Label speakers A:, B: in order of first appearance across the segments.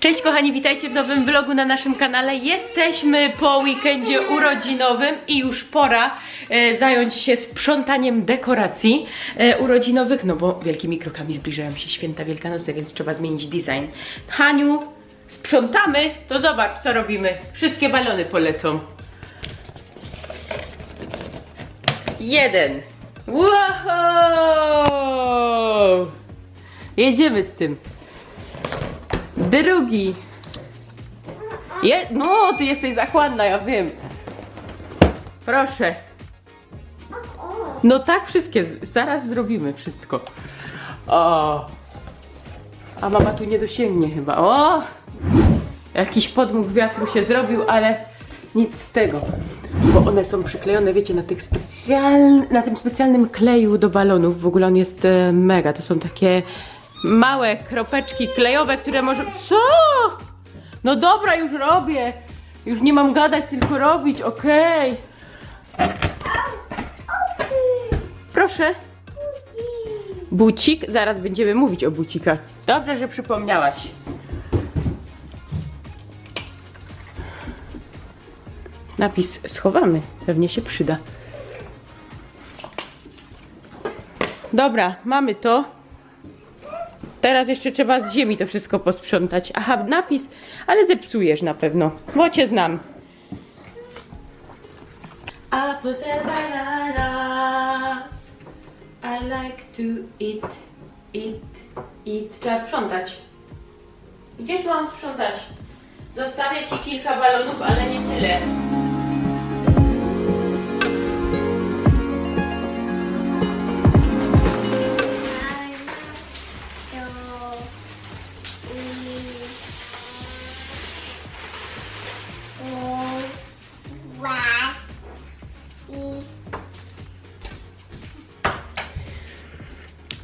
A: Cześć kochani, witajcie w nowym vlogu na naszym kanale. Jesteśmy po weekendzie urodzinowym i już pora e, zająć się sprzątaniem dekoracji e, urodzinowych, no bo wielkimi krokami zbliżają się święta wielkanocne, więc trzeba zmienić design. Haniu, sprzątamy, to zobacz co robimy. Wszystkie balony polecą. Jeden. Wow! Jedziemy z tym. Drugi. Je no, ty jesteś zachłanna, ja wiem. Proszę. No tak, wszystkie. Zaraz zrobimy wszystko. O. A mama tu nie dosięgnie chyba. O! Jakiś podmuch wiatru się zrobił, ale nic z tego. Bo one są przyklejone, wiecie, na tych na tym specjalnym kleju do balonów. W ogóle on jest e, mega. To są takie małe kropeczki klejowe, które może... Co? No dobra, już robię. Już nie mam gadać, tylko robić, okej. Proszę. Bucik? Zaraz będziemy mówić o bucikach. Dobrze, że przypomniałaś. Napis schowamy, pewnie się przyda. Dobra, mamy to. Teraz jeszcze trzeba z ziemi to wszystko posprzątać. Aha, napis, ale zepsujesz na pewno, bo cię znam. Apples and bananas. I like to eat, eat, eat. Trzeba sprzątać. Gdzieś mam sprzątać? Zostawię ci kilka balonów, ale nie tyle.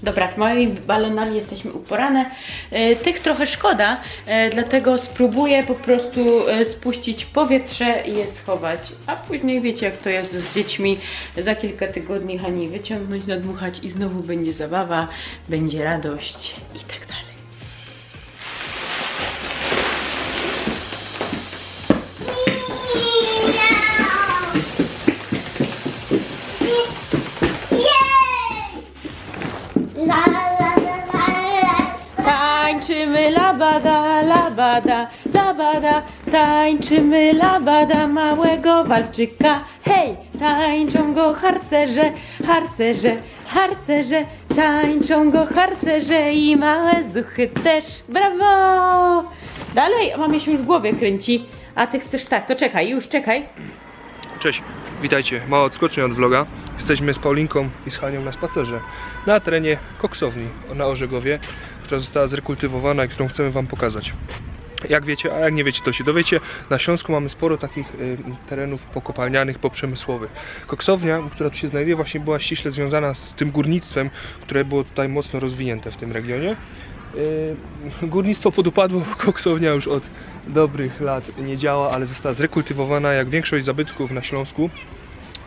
A: Dobra, z moimi balonami jesteśmy uporane. E, Tych trochę szkoda, e, dlatego spróbuję po prostu e, spuścić powietrze i je schować. A później wiecie jak to jest z dziećmi. Za kilka tygodni Hani wyciągnąć, nadmuchać i znowu będzie zabawa, będzie radość i tak dalej. Tańczymy labada, labada, labada, tańczymy labada małego walczyka. Hej, tańczą go harcerze, harcerze, harcerze, tańczą go harcerze i małe zuchy też. Brawo! Dalej, mamie się już w głowie kręci. A ty chcesz tak, to czekaj, już czekaj.
B: Cześć, witajcie. Mała odskocznia od vloga. Jesteśmy z Paulinką i z Hanią na spacerze na terenie koksowni na Orzegowie, która została zrekultywowana i którą chcemy Wam pokazać. Jak wiecie, a jak nie wiecie, to się dowiecie. Na Śląsku mamy sporo takich y, terenów pokopalnianych, poprzemysłowych. Koksownia, która tu się znajduje, właśnie była ściśle związana z tym górnictwem, które było tutaj mocno rozwinięte w tym regionie. Y, Górnictwo podupadło, koksownia już od dobrych lat nie działa, ale została zrekultywowana jak większość zabytków na Śląsku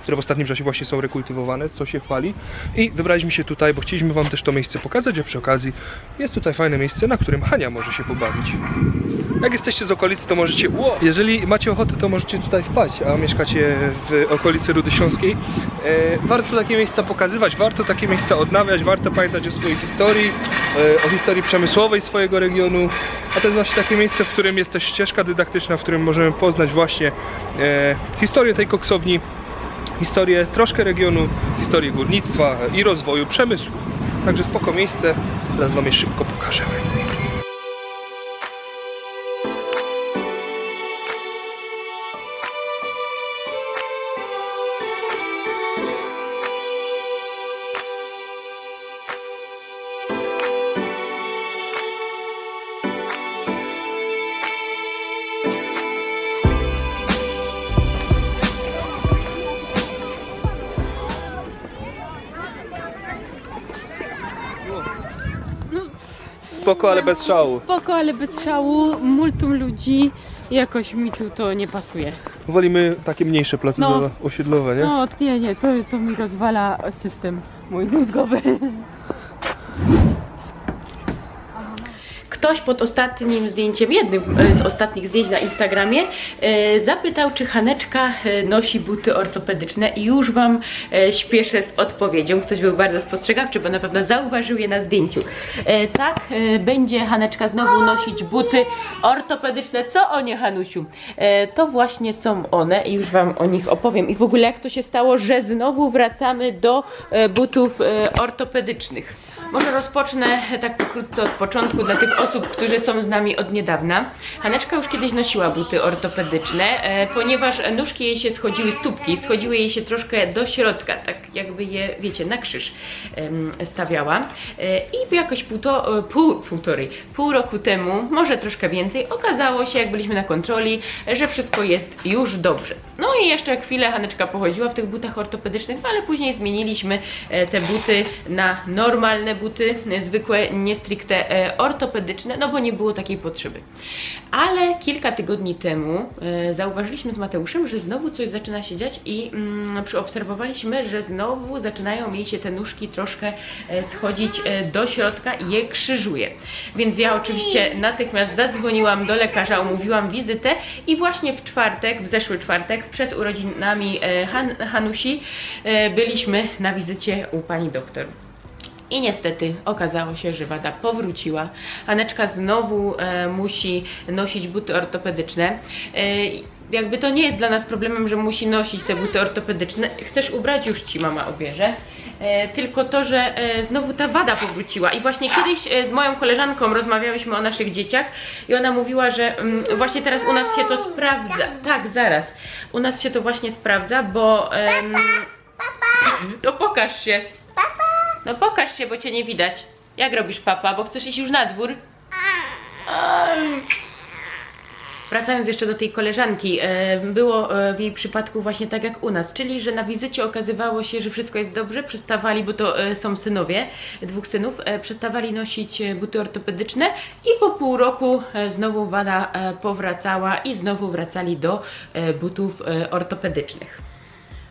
B: które w ostatnim czasie właśnie są rekultywowane, co się chwali. I wybraliśmy się tutaj, bo chcieliśmy Wam też to miejsce pokazać, a przy okazji jest tutaj fajne miejsce, na którym Hania może się pobawić. Jak jesteście z okolicy, to możecie, ło, jeżeli macie ochotę, to możecie tutaj wpaść, a mieszkacie w okolicy Rudy Śląskiej. E, warto takie miejsca pokazywać, warto takie miejsca odnawiać, warto pamiętać o swojej historii, e, o historii przemysłowej swojego regionu, a to jest właśnie takie miejsce, w którym jest też ścieżka dydaktyczna, w którym możemy poznać właśnie e, historię tej koksowni, historię troszkę regionu, historię górnictwa i rozwoju przemysłu. Także spoko miejsce, teraz Wam je szybko pokażemy. Spoko, ale bez szału.
A: Spoko, ale bez szału, multum ludzi. Jakoś mi tu to nie pasuje.
B: Wolimy takie mniejsze place
A: No.
B: za- osiedlowe, nie?
A: No nie, nie, to, to mi rozwala system mój mózgowy. Ktoś pod ostatnim zdjęciem, jednym e, z ostatnich zdjęć na Instagramie, e, zapytał, czy Haneczka e, nosi buty ortopedyczne i już Wam śpieszę z odpowiedzią. Ktoś był bardzo spostrzegawczy, bo na pewno zauważył je na zdjęciu. Tak, będzie Haneczka znowu nosić buty ortopedyczne. Co o nie, Hanusiu? To właśnie są one i już Wam o nich opowiem. I w ogóle jak to się stało, że znowu wracamy do butów ortopedycznych. Może rozpocznę tak pokrótce od początku dla tych osób, którzy są z nami od niedawna. Haneczka już kiedyś nosiła buty ortopedyczne, e, ponieważ nóżki jej się schodziły, stópki schodziły jej się troszkę do środka, tak jakby je, wiecie, na krzyż stawiała. E, I jakoś półto, e, pół, półtorej, pół roku temu, może troszkę więcej, okazało się, jak byliśmy na kontroli, że wszystko jest już dobrze. No i jeszcze chwilę Haneczka pochodziła w tych butach ortopedycznych, no ale później zmieniliśmy e, te buty na normalne buty, e, zwykłe, nie stricte e, ortopedyczne, no bo nie było takiej potrzeby. Ale kilka tygodni temu zauważyliśmy z Mateuszem, że znowu coś zaczyna się dziać i mm, przyobserwowaliśmy, że znowu zaczynają jej się te nóżki troszkę schodzić do środka i je krzyżuje. Więc ja oczywiście natychmiast zadzwoniłam do lekarza, umówiłam wizytę i właśnie w czwartek, w zeszły czwartek, przed urodzinami e, Han, Hanusi, e, byliśmy na wizycie u pani doktor. I niestety okazało się, że wada powróciła. Aneczka znowu e, musi nosić buty ortopedyczne. E, jakby to nie jest dla nas problemem, że musi nosić te buty ortopedyczne. Chcesz ubrać, już ci mama obierze. E, tylko to, że e, znowu ta wada powróciła. I właśnie kiedyś e, z moją koleżanką rozmawiałyśmy o naszych dzieciach i ona mówiła, że mm, właśnie teraz u nas się to sprawdza. Tak, zaraz. U nas się to właśnie sprawdza, bo. em, to pokaż się. No pokaż się, bo cię nie widać. Jak robisz papa, bo chcesz iść już na dwór? Aj. Wracając jeszcze do tej koleżanki, e, było e, w jej przypadku właśnie tak jak u nas, czyli że na wizycie okazywało się, że wszystko jest dobrze, przestawali, bo to e, są synowie, dwóch synów, przestawali nosić buty ortopedyczne i po pół roku znowu wada powracała i znowu wracali do butów ortopedycznych.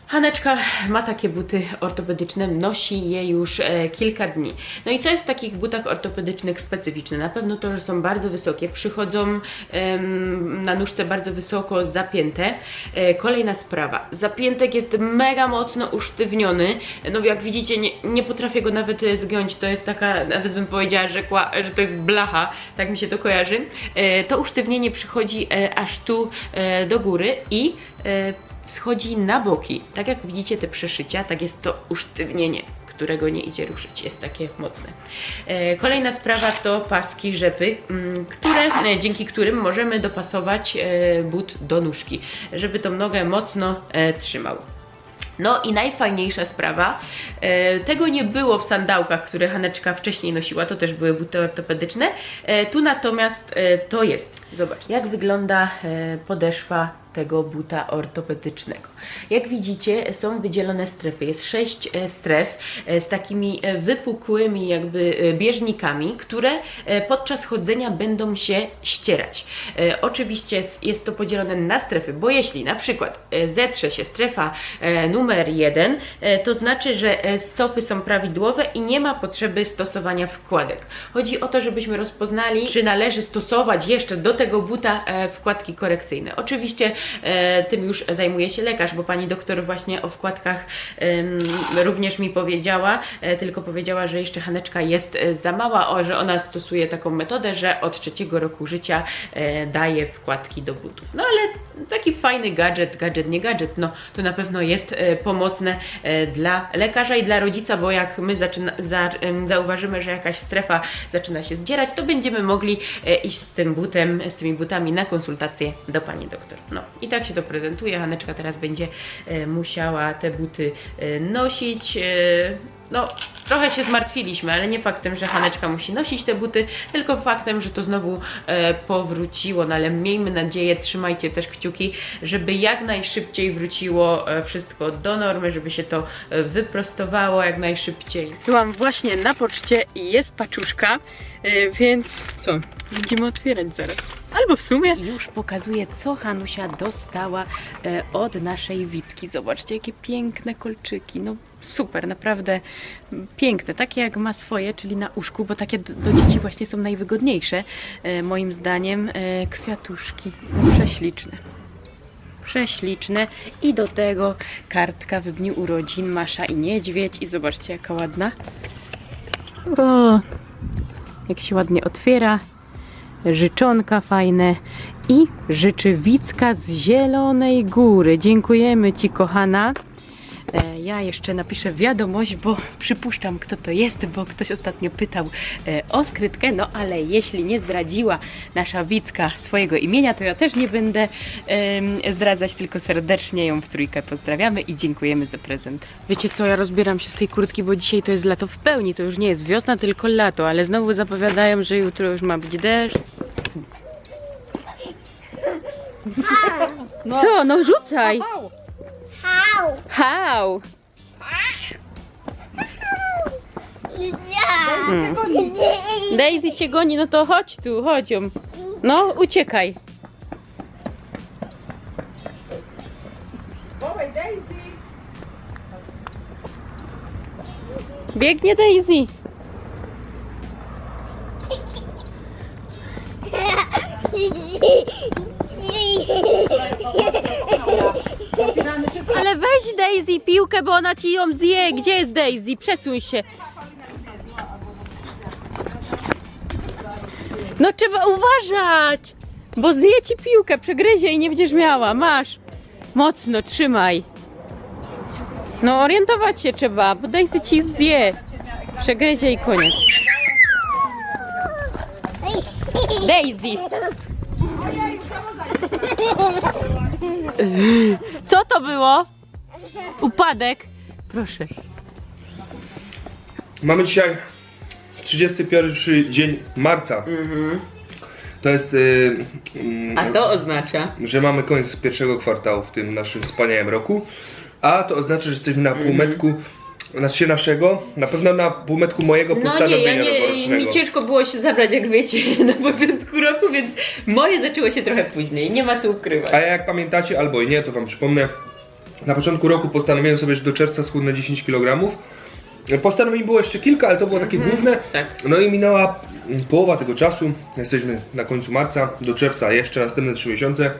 A: Haneczka ma takie buty ortopedyczne, nosi je już e, kilka dni. No i co jest w takich butach ortopedycznych specyficzne? Na pewno to, że są bardzo wysokie, przychodzą em, na nóżce bardzo wysoko zapięte. E, kolejna sprawa, zapiętek jest mega mocno usztywniony. No jak widzicie, nie, nie potrafię go nawet e, zgiąć, to jest taka, nawet bym powiedziała, że, kła, że to jest blacha, tak mi się to kojarzy. E, to usztywnienie przychodzi e, aż tu e, do góry i e, schodzi na boki. Tak jak widzicie te przeszycia, tak jest to usztywnienie, którego nie idzie ruszyć, jest takie mocne. E, Kolejna sprawa to paski rzepy, mm, które, e, dzięki którym możemy dopasować e, but do nóżki, żeby tą nogę mocno trzymał. No i najfajniejsza sprawa, tego nie było w sandałkach, które Haneczka wcześniej nosiła, to też były buty ortopedyczne. Tu natomiast to jest. Zobacz, jak wygląda podeszwa tego buta ortopedycznego. Jak widzicie, są wydzielone strefy. Jest sześć e, stref e, z takimi e, wypukłymi jakby bieżnikami, które podczas chodzenia będą się ścierać. Oczywiście jest- to podzielone na strefy, bo jeśli na przykład zetrze się strefa numer jeden, to znaczy, że stopy są prawidłowe i nie ma potrzeby stosowania wkładek. Chodzi o to, żebyśmy rozpoznali, czy należy stosować jeszcze do tego buta wkładki korekcyjne. Oczywiście tym już zajmuje się lekarz, bo pani doktor właśnie o wkładkach również mi powiedziała, e, tylko powiedziała, że jeszcze Haneczka jest e, za mała, o, że ona stosuje taką metodę, że od trzeciego roku życia e, daje wkładki do butów. No ale taki fajny gadżet, gadżet nie gadżet, no to na pewno jest e, pomocne e, dla lekarza i dla rodzica, bo jak my zaczyna, za, zauważymy, że jakaś strefa zaczyna się zdzierać, to będziemy mogli e, iść z tym butem, z tymi butami na konsultację do pani doktor. No i tak się to prezentuje. Haneczka teraz będzie e, musiała te buty e, nosić. No, trochę się zmartwiliśmy, ale nie faktem, że Haneczka musi nosić te buty, tylko faktem, że to znowu e, powróciło. No ale miejmy nadzieję, trzymajcie też kciuki, żeby jak najszybciej wróciło e, wszystko do normy, żeby się to e, wyprostowało jak najszybciej. Byłam właśnie na poczcie i jest paczuszka, e, więc co? Będziemy otwierać zaraz. Albo w sumie. Już pokazuję, co Hanusia dostała e, od naszej Wicki. Zobaczcie, jakie piękne kolczyki. No super, naprawdę piękne, takie jak ma swoje, czyli na uszku, bo takie do, dzieci właśnie są najwygodniejsze, e, moim zdaniem, e, kwiatuszki, prześliczne. Prześliczne i do tego kartka w dniu urodzin Masza i Niedźwiedź i zobaczcie jaka ładna. O, jak się ładnie otwiera, życzonka fajne i życzywicka z Zielonej Góry. Dziękujemy Ci, kochana. E, Ja jeszcze napiszę wiadomość, bo przypuszczam, kto to jest, bo ktoś ostatnio pytał e, o skrytkę, no ale jeśli nie zdradziła nasza Wicka swojego imienia, to ja też nie będę zdradzać, tylko serdecznie ją w trójkę pozdrawiamy i dziękujemy za prezent. Wiecie co, ja rozbieram się z tej kurtki, bo dzisiaj to jest lato w pełni, to już nie jest wiosna, tylko lato, ale znowu zapowiadają, że jutro już ma być deszcz. Co? No rzucaj!
C: How?
A: Daisy cię goni, no to chodź tu, chodź ją. No, uciekaj. Biegnie Daisy. Ale weź Daisy piłkę, bo ona ci ją zje. Gdzie jest Daisy? Przesuń się. No trzeba uważać, bo zje ci piłkę, przegryzie i nie będziesz miała. Masz. Mocno, trzymaj. No orientować się trzeba, bo Daisy ci zje. Przegryzie i koniec. Daisy! Co to było? Upadek? Proszę.
B: Mamy dzisiaj 31 dzień marca. To jest, y, mm,
A: A to oznacza?
B: że mamy koniec pierwszego kwartału w tym naszym wspaniałym roku. A to oznacza, że jesteśmy na półmetku, znaczy naszego, na pewno na półmetku mojego
A: No nie,
B: postanowienia
A: ja nie,
B: noworocznego.
A: mi ciężko było się zabrać, jak wiecie, na początku roku, więc moje zaczęło się trochę później, nie ma co ukrywać.
B: A jak pamiętacie, albo i nie, to wam przypomnę. Na początku roku postanowiłem sobie, że do czerwca schudnę 10 kg. Postanowień było jeszcze kilka, ale to było takie główne.
A: tak.
B: No i minęła połowa tego czasu. Jesteśmy na końcu marca, do czerwca jeszcze następne 3 miesiące.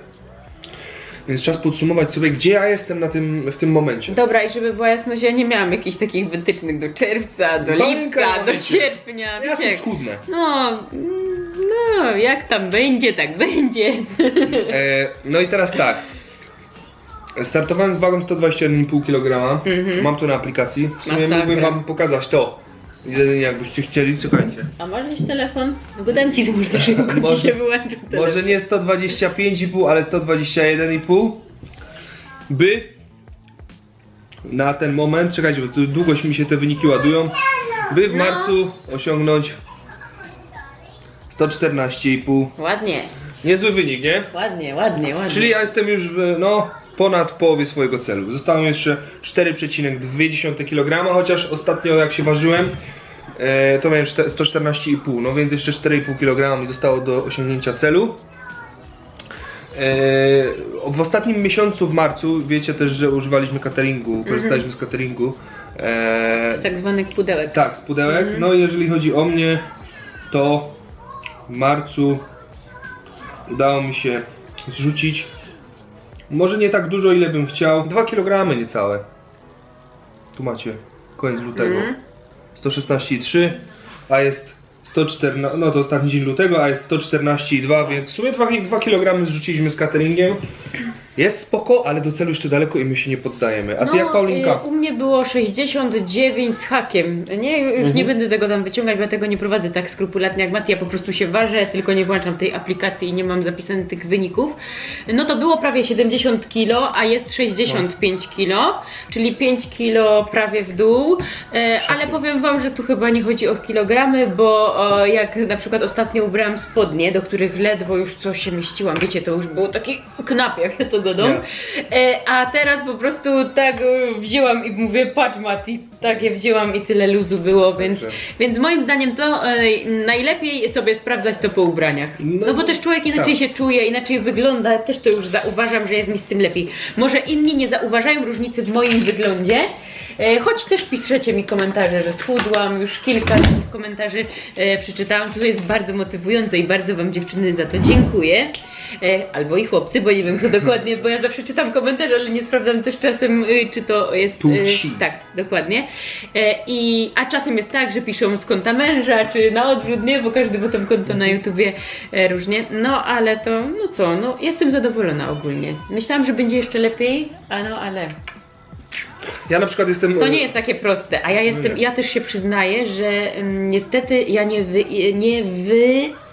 B: Więc czas podsumować sobie, gdzie ja jestem na tym, w tym momencie.
A: Dobra, i żeby była jasność, ja nie miałam jakichś takich wytycznych do czerwca, do
B: Bańka,
A: lipca, do sierpnia,
B: Ja sobie schudnę.
A: No, no, jak tam będzie, tak będzie.
B: E, no i teraz tak. Startowałem z wagą 121,5 kg. Mam to na aplikacji. W sumie
A: Masakra.
B: mógłbym wam pokazać to. Jedynie jakbyście chcieli, czekajcie.
A: A masz gdzieś telefon? No go dam ci, że można szybko
B: Może-
A: ci się wyłączył telefon.
B: Może nie 125,5, ale 121,5 by na ten moment, czekajcie, bo tu długość mi się te wyniki ładują, by w
A: No.
B: marcu osiągnąć 114,5.
A: Ładnie,
B: Niezły wynik, nie?
A: ładnie, ładnie, ładnie.
B: Czyli ja jestem już w, no, ponad połowie swojego celu. Zostało jeszcze 4,2 kg, chociaż ostatnio jak się ważyłem, e, to miałem czte- 114,5, no więc jeszcze 4,5 kg mi zostało do osiągnięcia celu. E, w ostatnim miesiącu w marcu, wiecie też, że używaliśmy cateringu, korzystaliśmy z cateringu. E,
A: tak zwanych pudełek.
B: tak, z pudełek. No i jeżeli chodzi o mnie, to w marcu udało mi się zrzucić może nie tak dużo, ile bym chciał. 2 kg niecałe. Tu macie koniec lutego. 116,3, a jest 114, no to ostatni dzień lutego, a jest 114,2, więc w sumie 2, 2 kg zrzuciliśmy z cateringiem. Jest spoko, ale do celu jeszcze daleko i my się nie poddajemy. A ty jak Paulinka?
A: y, U mnie było 69 z hakiem. Nie, już
B: Mhm.
A: nie będę tego tam wyciągać, bo ja tego nie prowadzę tak skrupulatnie jak Mati. Ja po prostu się ważę, tylko nie włączam tej aplikacji i nie mam zapisanych tych wyników. No to było prawie 70 kilo, a jest 65 kilo, czyli 5 kilo prawie w dół. E, ale powiem wam, że tu chyba nie chodzi o kilogramy, bo o, jak na przykład ostatnio ubrałam spodnie, do których ledwo już coś się mieściłam. Wiecie, to już był taki knap, jak ja to
B: Nie.
A: E, a teraz po prostu tak wzięłam i mówię, patrz Mati, tak je wzięłam i tyle luzu było, więc,
B: Dobrze.
A: więc moim zdaniem to e, najlepiej sobie sprawdzać to po ubraniach.
B: No,
A: No, bo też człowiek inaczej
B: tak.
A: się czuje, inaczej wygląda, też to już zauważam, że jest mi z tym lepiej. Może inni nie zauważają różnicy w moim wyglądzie, choć też piszecie mi komentarze, że schudłam, już kilka takich komentarzy e, przeczytałam, co jest bardzo motywujące i bardzo Wam dziewczyny za to dziękuję. E, albo i chłopcy, bo nie wiem kto dokładnie, bo ja zawsze czytam komentarze, ale nie sprawdzam też czasem, y, czy to jest...
B: Płci.
A: tak, dokładnie. E, I, a czasem jest tak, że piszą z konta męża, czy na odwrót, nie, bo każdy ma tam konto na YouTubie e, różnie. No ale to, no co, no jestem zadowolona ogólnie. Myślałam, że będzie jeszcze lepiej, a no ale
B: Ja na przykład jestem...
A: to nie jest takie proste. A ja jestem,
B: nie.
A: ja też się przyznaję, że mm, niestety ja nie, wy, nie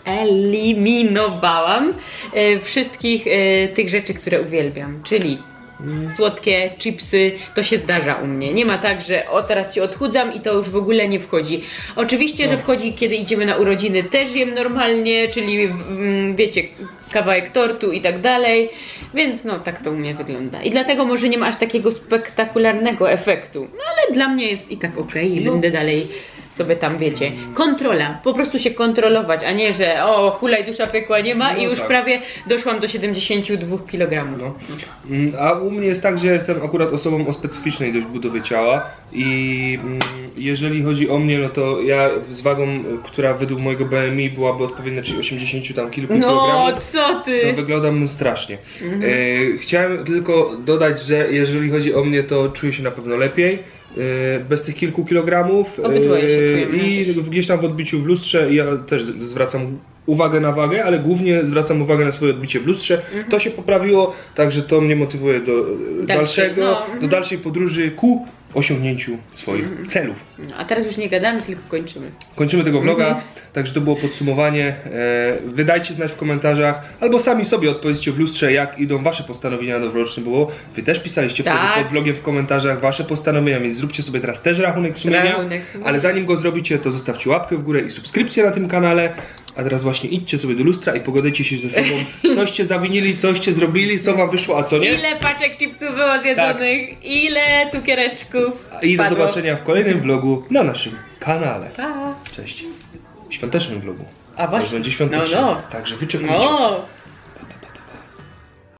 A: wyeliminowałam e, wszystkich e, tych rzeczy, które uwielbiam, czyli słodkie chipsy, to się zdarza u mnie. Nie ma tak, że o teraz się odchudzam i to już w ogóle nie wchodzi. Oczywiście, że wchodzi, kiedy idziemy na urodziny, też jem normalnie, czyli mm, wiecie, kawałek tortu i tak dalej, więc no tak to u mnie wygląda. I dlatego może nie ma aż takiego spektakularnego efektu, no ale dla mnie jest i tak okej i
B: No.
A: będę dalej sobie tam, wiecie, kontrola, po prostu się kontrolować, a nie, że o, hulaj dusza piekła nie ma
B: No
A: i już
B: tak.
A: prawie doszłam do 72 kg.
B: No. Mm, A u mnie jest tak, że ja jestem akurat osobą o specyficznej dość budowie ciała i mm, jeżeli chodzi o mnie, no to ja z wagą, która według mojego BMI byłaby odpowiednia, czyli 80 tam kilku
A: No,
B: kilogramów,
A: co
B: to
A: ty?
B: wyglądam strasznie. E, chciałem tylko dodać, że jeżeli chodzi o mnie, to czuję się na pewno lepiej. E, Bez tych kilku kilogramów e, i gdzieś tam w odbiciu w lustrze ja też zwracam uwagę na wagę, ale głównie zwracam uwagę na swoje odbicie w lustrze. To się poprawiło, także to mnie motywuje do e,
A: Dalszej,
B: dalszego,
A: no, mhm.
B: do dalszej podróży ku osiągnięciu swoich celów.
A: No, a teraz już nie gadamy, tylko kończymy.
B: Kończymy tego vloga,
A: Mhm.
B: także to było podsumowanie. E, wydajcie znać w komentarzach, albo sami sobie odpowiedzcie w lustrze, jak idą wasze postanowienia noworoczne, bo wy też pisaliście wtedy
A: Tak.
B: pod vlogiem w komentarzach wasze postanowienia, więc zróbcie sobie teraz też rachunek sumienia.
A: Rachunek sumienia.
B: Ale zanim go zrobicie, to zostawcie łapkę w górę i subskrypcję na tym kanale. A teraz właśnie idźcie sobie do lustra i pogadajcie się ze sobą, coście zawinili, coście zrobili, co wam wyszło, a co nie.
A: Ile paczek chipsów było zjedzonych, ile cukiereczków
B: I do
A: padło.
B: zobaczenia w kolejnym vlogu na naszym kanale.
A: Pa.
B: Cześć. Świątecznym vlogu.
A: A właśnie.
B: Już będzie świątecznie.
A: No, no.
B: Także wyczekujcie.
A: No.